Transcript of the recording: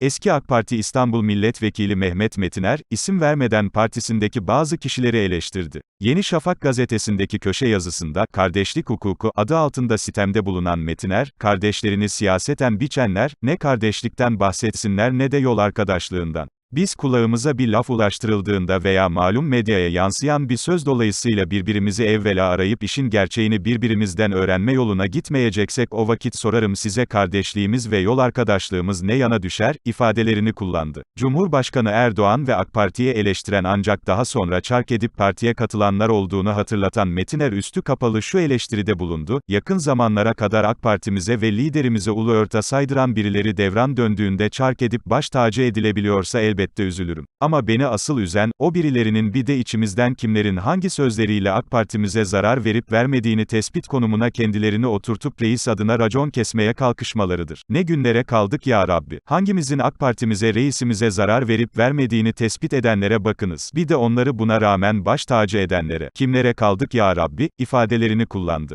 Eski AK Parti İstanbul Milletvekili Mehmet Metiner, isim vermeden partisindeki bazı kişileri eleştirdi. Yeni Şafak gazetesindeki köşe yazısında, kardeşlik hukuku adı altında sitemde bulunan Metiner, kardeşlerini siyaseten biçenler, ne kardeşlikten bahsetsinler ne de yol arkadaşlığından. Biz kulağımıza bir laf ulaştırıldığında veya malum medyaya yansıyan bir söz dolayısıyla birbirimizi evvela arayıp işin gerçeğini birbirimizden öğrenme yoluna gitmeyeceksek o vakit sorarım size kardeşliğimiz ve yol arkadaşlığımız ne yana düşer, ifadelerini kullandı. Cumhurbaşkanı Erdoğan ve AK Parti'ye eleştiren ancak daha sonra çark edip partiye katılanlar olduğunu hatırlatan Metiner üstü kapalı şu eleştiride bulundu, yakın zamanlara kadar AK Partimize ve liderimize ulu örte saydıran birileri devran döndüğünde çark edip baş tacı edilebiliyorsa elbette üzülürüm. Ama beni asıl üzen, o birilerinin bir de içimizden kimlerin hangi sözleriyle AK Partimize zarar verip vermediğini tespit konumuna kendilerini oturtup reis adına racon kesmeye kalkışmalarıdır. Ne günlere kaldık ya Rabbi. Hangimizin AK Partimize reisimize zarar verip vermediğini tespit edenlere bakınız. Bir de onları buna rağmen baş tacı edenlere. Kimlere kaldık ya Rabbi, ifadelerini kullandı.